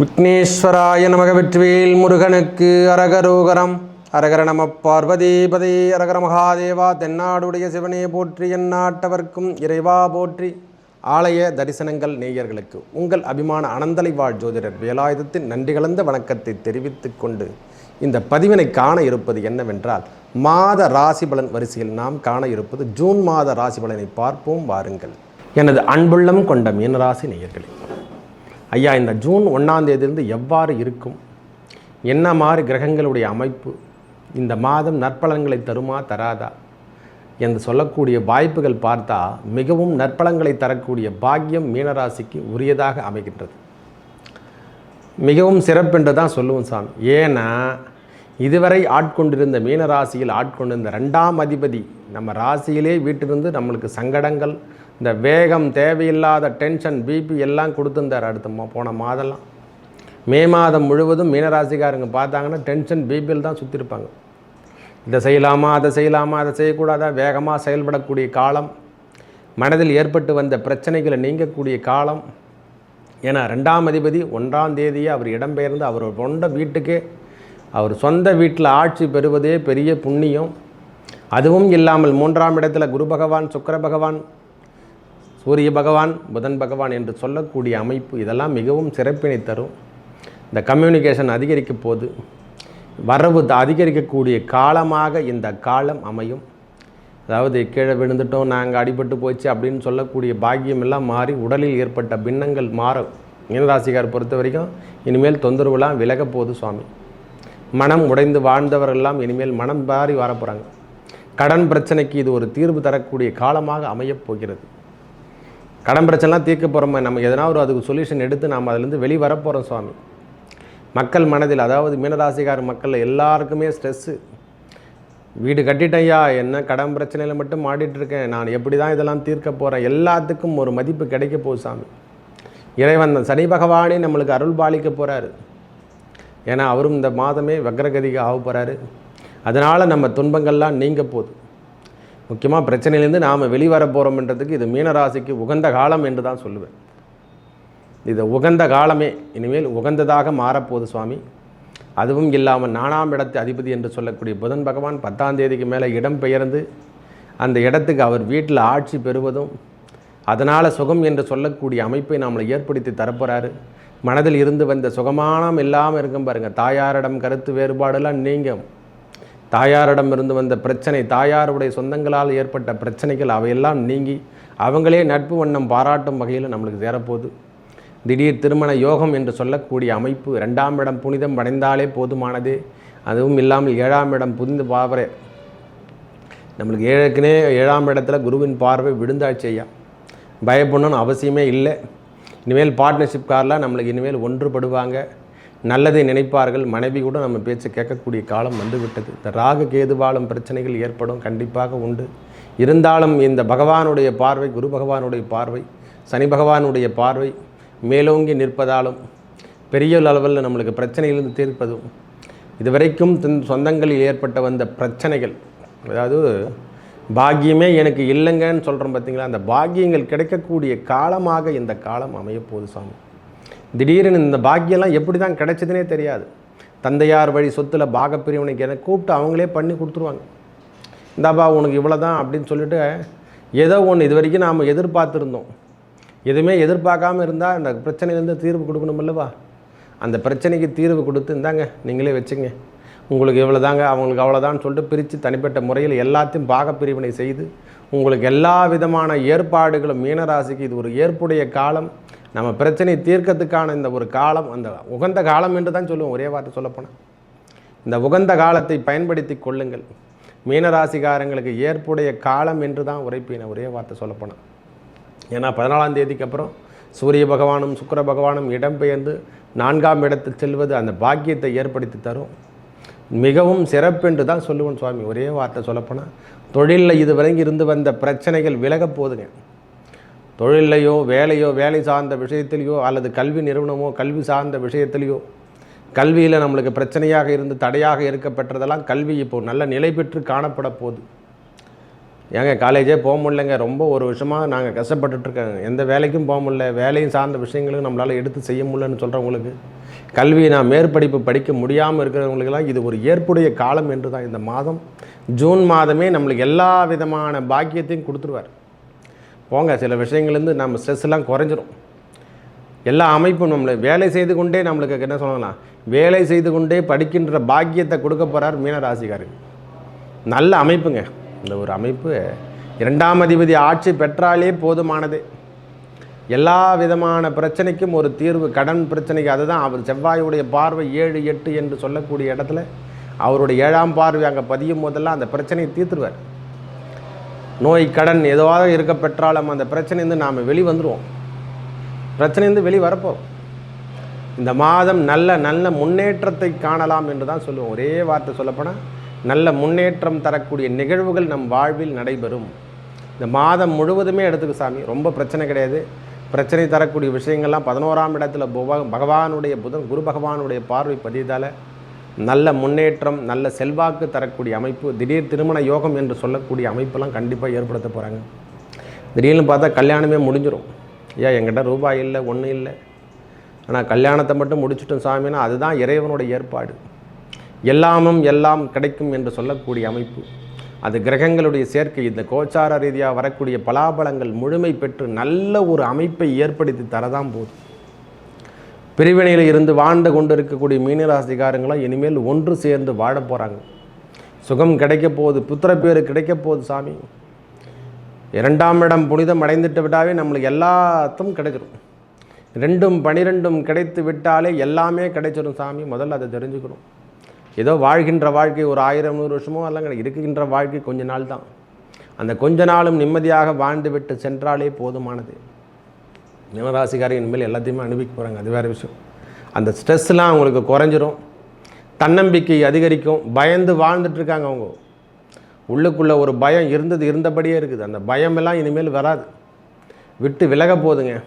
விக்னேஸ்வராய நமக வெற்றிவேல் முருகனுக்கு அரகரோகரம். அரகர நம பார்வதீபதே அரகர மகாதேவா தென்னாடுடைய சிவனே போற்றி எந்நாட்டவர்க்கும் இறைவா போற்றி. ஆலய தரிசனங்கள் நேயர்களுக்கு உங்கள் அபிமான அனந்தலை வாழ் ஜோதிடர் வேலாயுதத்தின் நன்றி கலந்த வணக்கத்தை தெரிவித்துக் கொண்டு இந்த பதிவினை காண இருப்பது என்னவென்றால் மாத ராசி பலன் வரிசையில் நாம் காண இருப்பது ஜூன் மாத ராசி பலனை பார்ப்போம் வாருங்கள். எனது அன்புள்ளம் கொண்ட மீனராசி நேயர்களே ஐயா இந்த ஜூன் ஒன்றாம் தேதியிலிருந்து எவ்வாறு இருக்கும்? என்ன மாதிரி கிரகங்களுடைய அமைப்பு? இந்த மாதம் நற்பலன்களை தருமா தராதா? என்று சொல்லக்கூடிய வாய்ப்புகள் பார்த்தா மிகவும் நற்பலன்களை தரக்கூடிய பாக்கியம் மீனராசிக்கு உரியதாக அமைகின்றது. மிகவும் சிறப்பென்று தான் சொல்லுவோம் சாமி. ஏன்னா இதுவரை ஆட்கொண்டிருந்த மீனராசியில் ஆட்கொண்டிருந்த ரெண்டாம் அதிபதி நம்ம ராசியிலே வீட்டிலிருந்து நம்மளுக்கு சங்கடங்கள் இந்த வேகம் தேவையில்லாத டென்ஷன் பிபி எல்லாம் கொடுத்துருந்தார் அடுத்த மா- போன மாதம்லாம். மே மாதம் முழுவதும் மீனராசிக்காரங்க பார்த்தாங்கன்னா டென்ஷன் பிபியில் தான் சுற்றிருப்பாங்க இதை செய்யலாமா அதை செய்யலாமா அதை செய்யக்கூடாதா? வேகமாக செயல்படக்கூடிய காலம் மனதில் ஏற்பட்டு வந்த பிரச்சனைகளை நீங்கக்கூடிய காலம். ஏன்னா ரெண்டாம் அதிபதி ஒன்றாம் தேதியே அவர் இடம்பெயர்ந்து அவர் கொண்ட வீட்டுக்கே அவர் சொந்த வீட்டில் ஆட்சி பெறுவதே பெரிய புண்ணியம். அதுவும் இல்லாமல் மூன்றாம் இடத்துல குரு பகவான் சுக்கர பகவான் சூரிய பகவான் புதன் பகவான் என்று சொல்லக்கூடிய அமைப்பு இதெல்லாம் மிகவும் சிறப்பினை தரும். இந்த கம்யூனிகேஷன் அதிகரிக்க போது வரவு த- அதிகரிக்கக்கூடிய காலமாக இந்த காலம் அமையும். அதாவது கீழே விழுந்துட்டோம் நாங்கள் அடிபட்டு போச்சு அப்படின்னு சொல்லக்கூடிய பாக்கியம் எல்லாம் மாறி உடலில் ஏற்பட்ட பின்னங்கள் மாறும் மீனராசிக்கார் பொறுத்த வரைக்கும் இனிமேல் தொந்தரவுலாம் விலக போகுது சுவாமி. மனம் உடைந்து வாழ்ந்தவரெல்லாம் இனிமேல் மனம் மாறி வரப்போகிறாங்க கடன் பிரச்சனைக்கு இது ஒரு தீர்வு தரக்கூடிய காலமாக அமையப் போகிறது. கடன் பிரச்சனைலாம் தீர்க்க போகிறோம் நம்ம எதனா ஒரு அதுக்கு சொல்யூஷன் எடுத்து நாம் அதிலேருந்து வெளியே வரப்போகிறோம் சுவாமி. மக்கள் மனதில் அதாவது மீனராசிக்கார மக்கள் எல்லாருக்குமே ஸ்ட்ரெஸ்ஸு வீடு கட்டிட்டேன்யா என்ன கடன் பிரச்சனையில் மட்டும் மாட்டிட்டு இருக்கேன் நான் எப்படி தான் இதெல்லாம் தீர்க்க போகிறேன் எல்லாத்துக்கும் ஒரு மதிப்பு கிடைக்க போகுது சாமி. இறைவன் சனி பகவானே நம்மளுக்கு அருள் பாலிக்க போகிறாரு ஏன்னா அவரும் இந்த மாதமே வக்ரகதிக்கு ஆக போகிறாரு அதனால் நம்ம துன்பங்கள்லாம் நீங்க போகுது. முக்கியமாக பிரச்சனையிலேருந்து நாம் வெளிவர போகிறோம்ன்றதுக்கு இது மீனராசிக்கு உகந்த காலம் என்று தான் சொல்லுவேன். இது உகந்த காலமே. இனிமேல் உகந்ததாக மாறப்போகுது சுவாமி. அதுவும் இல்லாமல் நானாம் இடத்து அதிபதி என்று சொல்லக்கூடிய புதன் பகவான் பத்தாம் தேதிக்கு மேலே இடம் பெயர்ந்து அந்த இடத்துக்கு அவர் வீட்டில் ஆட்சி பெறுவதும் அதனால் சுகம் என்று சொல்லக்கூடிய அமைப்பை நம்மளை ஏற்படுத்தி தரப்போகிறாரு மனதில் இருந்து வந்த சுகமானம் இல்லாமல் இருக்கும் பாருங்கள் தாயாரிடம் கருத்து வேறுபாடெல்லாம் நீங்கள் தாயாரிடம் இருந்து வந்த பிரச்சனை தாயாருடைய சொந்தங்களால் ஏற்பட்ட பிரச்சனைகள் அவையெல்லாம் நீங்கி அவங்களே நட்பு வண்ணம் பாராட்டும் வகையில் நம்மளுக்கு சேரப்போகுது. திடீர் திருமண யோகம் என்று சொல்லக்கூடிய அமைப்பு ரெண்டாம் இடம் புனிதம் அடைந்தாலே போதுமானது. அதுவும் இல்லாமல் ஏழாம் இடம் புரிந்து பார்வை நம்மளுக்கு ஏழுக்குனே ஏழாம் இடத்துல குருவின் பார்வை விழுந்தாச்சியா பயப்படணும்னு அவசியமே இல்லை. இனிமேல் பார்ட்னர்ஷிப் காரில் நம்மளுக்கு இனிமேல் ஒன்றுபடுவாங்க. நல்லதை நினைப்பார்கள். மனைவி கூட நம்ம பேச்சு கேட்கக்கூடிய காலம் வந்துவிட்டது. இந்த ராகு கேதுவாலும் பிரச்சனைகள் ஏற்படும் கண்டிப்பாக உண்டு. இருந்தாலும் இந்த பகவானுடைய பார்வை குரு பகவானுடைய பார்வை சனி பகவானுடைய பார்வை மேலோங்கி நிற்பதாலும் பெரிய அளவில் நம்மளுக்கு பிரச்சனையிலிருந்து தீர்ப்பதும் இதுவரைக்கும் தன் சொந்தங்களில் ஏற்பட்ட வந்த பிரச்சனைகள் அதாவது பாக்கியமே எனக்கு இல்லைங்கன்னு சொல்கிறோம் பார்த்தீங்களா அந்த பாக்கியங்கள் கிடைக்கக்கூடிய காலமாக இந்த காலம் அமையப்போகுது சாமி. திடீர்னு இந்த பாக்கியெல்லாம் எப்படி தான் கிடைச்சதுனே தெரியாது. தந்தையார் வழி சொத்துல பாகப்பிரிவினைக்கு என கூப்பிட்டு அவங்களே பண்ணி கொடுத்துருவாங்க. இந்தாப்பா உனக்கு இவ்வளோ தான் அப்படின்னு சொல்லிட்டு ஏதோ ஒன்று இது வரைக்கும் நாம் எதிர்பார்த்துருந்தோம். எதுவுமே எதிர்பார்க்காம இருந்தால் அந்த பிரச்சனையிலேருந்து தீர்வு கொடுக்கணும் அல்லவா? அந்த பிரச்சனைக்கு தீர்வு கொடுத்து இந்தாங்க நீங்களே வச்சுங்க. உங்களுக்கு இவ்வளோ தாங்க அவங்களுக்கு அவ்வளோதான்னு சொல்லிட்டு பிரித்து தனிப்பட்ட முறையில் எல்லாத்தையும் பாகப்பிரிவினை செய்து உங்களுக்கு எல்லா விதமான ஏற்பாடுகளும் மீனராசிக்கு இது ஒரு ஏற்புடைய காலம். நம்ம பிரச்சனை தீர்க்கத்துக்கான இந்த ஒரு காலம் அந்த உகந்த காலம் என்று தான் சொல்லுவோம் ஒரே வார்த்தை சொல்லப்போனால் இந்த உகந்த காலத்தை பயன்படுத்தி கொள்ளுங்கள். மீனராசிகாரங்களுக்கு ஏற்புடைய காலம் என்று தான் உரைப்பின ஒரே வார்த்தை சொல்லப்போனால் ஏன்னா பதினாலாம் தேதிக்கு அப்புறம் சூரிய பகவானும் சுக்கிர பகவானும் இடம்பெயர்ந்து நான்காம் இடத்தில் செல்வது அந்த பாக்கியத்தை ஏற்படுத்தி தரும். மிகவும் சிறப்பென்று தான் சொல்லுவேன் சுவாமி ஒரே வார்த்தை சொல்லப்போனால் தொழிலில் இதுவரைக்கும் இருந்து வந்த பிரச்சனைகள் விலகப் போகுதுங்க. தொழிலையோ வேலையோ வேலை சார்ந்த விஷயத்திலையோ அல்லது கல்வி நிறுவனமோ கல்வி சார்ந்த விஷயத்திலையோ கல்வியில் நம்மளுக்கு பிரச்சனையாக இருந்து தடையாக இருக்கப்பட்டதெல்லாம் கல்வி இப்போது நல்ல நிலை பெற்று காணப்பட போகுது. ஏங்க காலேஜே போக முடியலங்க. ரொம்ப ஒரு விஷயமாக நாங்கள் கஷ்டப்பட்டுட்ருக்கோங்க எந்த வேலைக்கும் போக முடியல. வேலையும் சார்ந்த விஷயங்களும் நம்மளால் எடுத்து செய்ய முடியலன்னு சொல்கிறவங்களுக்கு கல்வி நான் மேற்படிப்பு படிக்க முடியாமல் இருக்கிறவங்களுக்கெல்லாம் இது ஒரு ஏற்புடைய காலம் என்று தான் இந்த மாதம் ஜூன் மாதமே நம்மளுக்கு எல்லா விதமான பாக்கியத்தையும் கொடுத்துருவார். போங்க சில விஷயங்கள்லேருந்து நம்ம ஸ்ட்ரெஸ்லாம் குறைஞ்சிரும். எல்லா அமைப்பும் நம்மளை வேலை செய்து கொண்டே நம்மளுக்கு என்ன சொல்லலாம்? வேலை செய்து கொண்டே படிக்கின்ற பாக்கியத்தை கொடுக்க போகிறார் மீனராசிக்காருக்கு நல்ல அமைப்புங்க. இந்த ஒரு அமைப்பு இரண்டாம் அதிபதி ஆட்சி பெற்றாலே போதுமானது. எல்லா விதமான பிரச்சனைக்கும் ஒரு தீர்வு கடன் பிரச்சனைக்கு அதுதான். அவர் செவ்வாயுடைய பார்வை ஏழு எட்டு என்று சொல்லக்கூடிய இடத்துல அவருடைய ஏழாம் பார்வை அங்கே பதியும் போதெல்லாம் அந்த பிரச்சனையை தீர்த்துருவார். நோய் கடன் எதுவாக இருக்க பெற்றாலும் அந்த பிரச்சனையிருந்து நாம் வெளி வந்துடுவோம் பிரச்சனையிருந்து வெளி வரப்போகிறோம் இந்த மாதம் நல்ல நல்ல முன்னேற்றத்தை காணலாம் என்று தான் சொல்லுவோம். ஒரே வார்த்தை சொல்லப்போனால் நல்ல முன்னேற்றம் தரக்கூடிய நிகழ்வுகள் நம் வாழ்வில் நடைபெறும். இந்த மாதம் முழுவதுமே எடுத்துக்க சாமி ரொம்ப பிரச்சனை கிடையாது. பிரச்சனை தரக்கூடிய விஷயங்கள்லாம் பதினோராம் இடத்துல பகவானுடைய புதன் குரு பகவானுடைய பார்வை பதியதால் நல்ல முன்னேற்றம் நல்ல செல்வாக்கு தரக்கூடிய அமைப்பு திடீர் திருமண யோகம் என்று சொல்லக்கூடிய அமைப்பெல்லாம் கண்டிப்பாக ஏற்படுத்த போகிறாங்க திடீர்னு பார்த்தா கல்யாணமே முடிஞ்சிடும் ஏன் எங்கிட்ட ரூபாய் இல்லை ஒன்றும் இல்லை. ஆனால் கல்யாணத்தை மட்டும் முடிச்சுட்டோம் சாமின்னா அதுதான் இறைவனுடைய ஏற்பாடு. எல்லாமும் எல்லாம் கிடைக்கும் என்று சொல்லக்கூடிய அமைப்பு. அது கிரகங்களுடைய சேர்க்கை. இந்த கோச்சார ரீதியாக வரக்கூடிய பலாபலங்கள் முழுமை பெற்று நல்ல ஒரு அமைப்பை ஏற்படுத்தி தரதான் போகுது பிரிவினையில் இருந்து வாழ்ந்து கொண்டு இருக்கக்கூடிய மீனராசிக்காரங்களாம் இனிமேல் ஒன்று சேர்ந்து வாழ போகிறாங்க சுகம் கிடைக்க போகுது புத்திர பேர் கிடைக்க போகுது சாமி. இரண்டாம் இடம் புனிதம் அடைந்துட்டு விட்டாவே நம்மளுக்கு எல்லாத்தும் கிடைச்சிடும் ரெண்டும் பனிரெண்டும் கிடைத்து விட்டாலே எல்லாமே கிடைச்சிடும் சாமி. முதல்ல அதை தெரிஞ்சுக்கணும். ஏதோ வாழ்கின்ற வாழ்க்கை ஒரு ஆயிரம் நூறு வருஷமோ எல்லாம் கிடையாது இருக்கின்ற வாழ்க்கை கொஞ்ச நாள் தான் அந்த கொஞ்ச நாளும் நிம்மதியாக வாழ்ந்து விட்டு சென்றாலே போதுமானது. மீனராசிக்காரங்க இனிமேல் எல்லாத்தையுமே அனுபவிக்க போகிறாங்க அது வேறு விஷயம். அந்த ஸ்ட்ரெஸ்லாம் அவங்களுக்கு குறைஞ்சிரும். தன்னம்பிக்கை அதிகரிக்கும். பயந்து வாழ்ந்துட்டுருக்காங்க அவங்க. உள்ளுக்குள்ளே ஒரு பயம் இருந்தது இருந்தபடியே இருக்குது. அந்த பயமெல்லாம் இனிமேல் வராது. விட்டு விலக போதுங்க.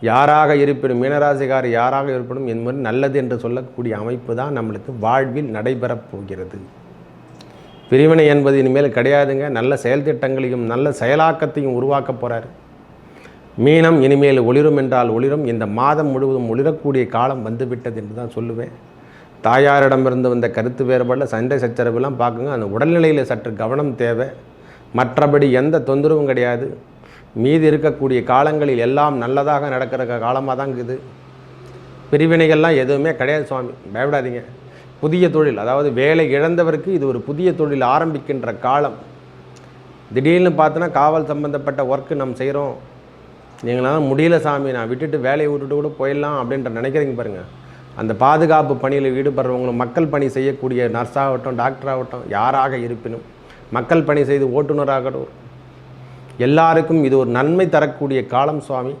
யாராக இருப்பினும் மீனராசிக்கார் யாராக இருப்பினும் என்பது நல்லது என்று சொல்லக்கூடிய அமைப்பு தான் நம்மளுக்கு வாழ்வில் நடைபெறப் போகிறது. பிரிவினை என்பது இனிமேல் கிடையாதுங்க. நல்ல செயல் திட்டங்களையும் நல்ல செயலாக்கத்தையும் உருவாக்க போகிறாரு மீனம் இனிமேல் ஒளிரும் என்றால் ஒளிரும். இந்த மாதம் முழுவதும் ஒளிரக்கூடிய காலம் வந்துவிட்டது என்று தான் சொல்லுவேன். தாயாரிடமிருந்து வந்த கருத்து வேறுபாடில் சண்டை சச்சரவுலாம் பார்க்குங்க. அந்த உடல்நிலையில் சற்று கவனம் தேவை. மற்றபடி எந்த தொந்தரவும் கிடையாது. மீதி இருக்கக்கூடிய காலங்களில் எல்லாம் நல்லதாக நடக்கிற காலமாக தான் இருக்குது பிரிவினைகள்லாம் எதுவுமே கிடையாது சுவாமி. பயப்படாதீங்க. புதிய தொழில் அதாவது வேலை இழந்தவருக்கு இது ஒரு புதிய தொழில் ஆரம்பிக்கின்ற காலம். திடீர்னு பார்த்தோன்னா காவல் சம்பந்தப்பட்ட ஒர்க்கு நம்ம செய்கிறோம் எங்களால் முடியல சாமி நான் விட்டுட்டு வேலையை விட்டுட்டு கூட போயிடலாம் அப்படின்ற நினைக்கிறீங்க பாருங்கள் அந்த பாதுகாப்பு பணியில் ஈடுபடுறவங்களும் மக்கள் பணி செய்யக்கூடிய நர்ஸாகட்டும் டாக்டராகட்டும் யாராக இருப்பினும் மக்கள் பணி செய்து ஓட்டுநராகட்டும். எல்லாருக்கும் இது ஒரு நன்மை தரக்கூடிய காலம் சுவாமி.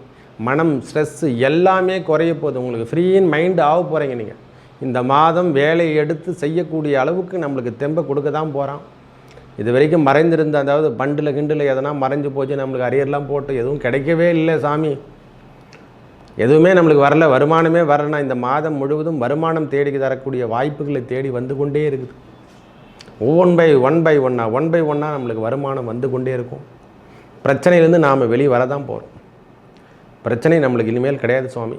மனம் ஸ்ட்ரெஸ்ஸு எல்லாமே குறைய போகுது. உங்களுக்கு ஃப்ரீயின் மைண்டு ஆக போகிறீங்க நீங்கள் இந்த மாதம் வேலையை எடுத்து செய்யக்கூடிய அளவுக்கு நம்மளுக்கு தெம்பை கொடுக்க தான் போகிறான் இது வரைக்கும் மறைந்திருந்த அதாவது பண்டில் கிண்டில் எதனா மறைஞ்சு போச்சு நம்மளுக்கு அரியர்லாம் போட்டு எதுவும் கிடைக்கவே இல்லை சாமி. எதுவுமே நம்மளுக்கு வரல வருமானமே வரலனா இந்த மாதம் முழுவதும் வருமானம் தேடி தரக்கூடிய வாய்ப்புகளை தேடி வந்து கொண்டே இருக்குது. ஒவ்வொன் பை ஒன் பை ஒன்னா ஒன் பை ஒன்னாக நம்மளுக்கு வருமானம் வந்து கொண்டே இருக்கும். பிரச்சனையிலேருந்து நாம் வெளியே வரதான் போகிறோம் பிரச்சனை நம்மளுக்கு இனிமேல் கிடையாது சுவாமி.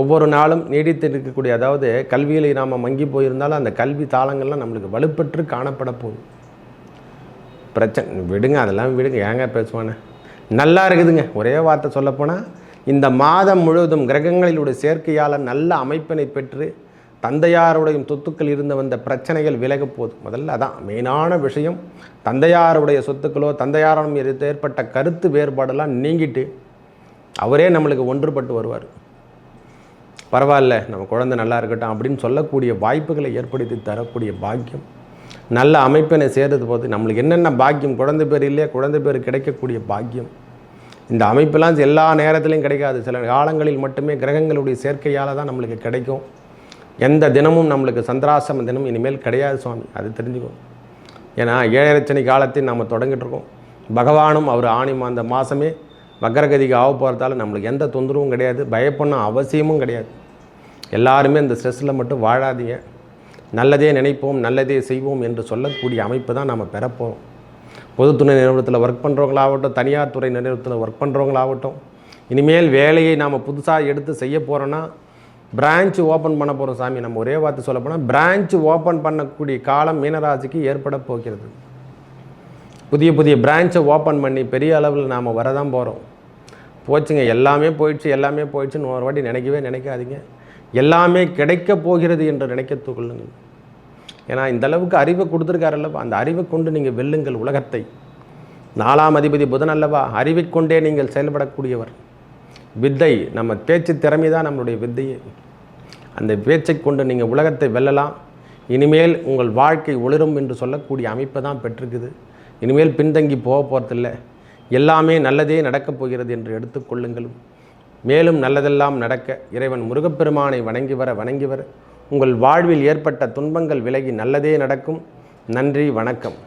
ஒவ்வொரு நாளும் நீடித்து இருக்கக்கூடிய அதாவது கல்வியில் நாம் மங்கி போயிருந்தாலும் அந்த கல்வி தாளங்கள்லாம் நம்மளுக்கு வலுப்பெற்று காணப்பட போகுது. பிரச்சனை விடுங்க அதெல்லாம் விடுங்க. ஏங்க பேசுவானே? நல்லா இருக்குதுங்க. ஒரே வார்த்தை சொல்லப்போனால் இந்த மாதம் முழுவதும் கிரகங்களிலுடைய சேர்க்கையால் நல்ல அமைப்பினை பெற்று தந்தையாருடைய சொத்துக்கள் இருந்து வந்த பிரச்சனைகள் விலக போகுது முதல்ல அதான் மெயினான விஷயம். தந்தையாருடைய சொத்துக்களோ தந்தையாரும் ஏற்பட்ட கருத்து வேறுபாடெல்லாம் நீங்கிட்டு அவரே நம்மளுக்கு ஒன்றுபட்டு வருவார். பரவாயில்ல நம்ம குழந்தை நல்லா இருக்கட்டும் அப்படின்னு சொல்லக்கூடிய வாய்ப்புகளை ஏற்படுத்தி தரக்கூடிய பாக்கியம். நல்ல அமைப்பினை சேர்றது போது நம்மளுக்கு என்னென்ன பாக்கியம்? குழந்தை பேர் இல்லையா? குழந்தை பேர் கிடைக்கக்கூடிய பாக்கியம். இந்த அமைப்பெல்லாம் எல்லா நேரத்துலையும் கிடைக்காது. சில காலங்களில் மட்டுமே கிரகங்களுடைய சேர்க்கையால் தான் நம்மளுக்கு கிடைக்கும். எந்த தினமும் நம்மளுக்கு சந்திராசிரம தினம் இனிமேல் கிடையாது சுவாமி. அது தெரிஞ்சுக்கோ. ஏன்னா ஏழரச்சனை காலத்தில் நம்ம தொடங்கிட்டு இருக்கோம். பகவானும் அவர் ஆணி அந்த மாதமே வக்கரகதிக்கு ஆக போகிறதால நம்மளுக்கு எந்த தொந்தரவும் கிடையாது. பயப்படணும் அவசியமும் கிடையாது. எல்லாருமே இந்த ஸ்ட்ரெஸ்ஸில் மட்டும் வாழாதீங்க. நல்லதே நினைப்போம் நல்லதே செய்வோம் என்று சொல்லக்கூடிய அமைப்பு தான் நம்ம பெறப்போகிறோம் பொதுத்துறை நிறுவனத்தில் ஒர்க் பண்ணுறவங்களாகட்டும் தனியார் துறை நிறுவனத்தில் ஒர்க் பண்ணுறவங்களாகட்டும் இனிமேல் வேலையை நாம் புதுசாக எடுத்து செய்ய போகிறோன்னா பிரான்ச் ஓப்பன் பண்ண போகிறோம் சாமி. நம்ம ஒரே வார்த்தை சொல்ல போனால் பிரான்ச் ஓப்பன் பண்ணக்கூடிய காலம் மீனராசிக்கு ஏற்பட போகிறது. புதிய புதிய பிரான்ச்சை ஓப்பன் பண்ணி பெரிய அளவில் நாம் வரதான் போகிறோம் போச்சுங்க எல்லாமே போயிடுச்சு எல்லாமே போயிடுச்சுன்னு ஒரு வாட்டி நினைக்கவே நினைக்காதீங்க. எல்லாமே கிடைக்க போகிறது என்று நினைக்கத் கொள்ளுங்கள். ஏன்னா இந்த அளவுக்கு அறிவை கொடுத்துருக்காரல்லவா அந்த அறிவை கொண்டு நீங்கள் வெல்லுங்கள் உலகத்தை. நாலாம் அதிபதி புதன் அல்லவா? அறிவை கொண்டே நீங்கள் செயல்படக்கூடியவர். வித்தை நம்ம பேச்சு திறமை தான் நம்மளுடைய வித்தையே. அந்த பேச்சை கொண்டு நீங்கள் உலகத்தை வெல்லலாம். இனிமேல் உங்கள் வாழ்க்கை ஒளிரும் என்று சொல்லக்கூடிய அமைப்பை தான் பெற்றிருக்குது. இனிமேல் பின்தங்கி போக போகிறதில்ல எல்லாமே நல்லதே நடக்கப் போகிறது என்று எடுத்துக்கொள்ளுங்களும் மேலும் நல்லதெல்லாம் நடக்க இறைவன் முருகப்பெருமானை வணங்கி வர வணங்கி வர. உங்கள் வாழ்வில் ஏற்பட்ட துன்பங்கள் விலகி நல்லதே நடக்கும். நன்றி வணக்கம்.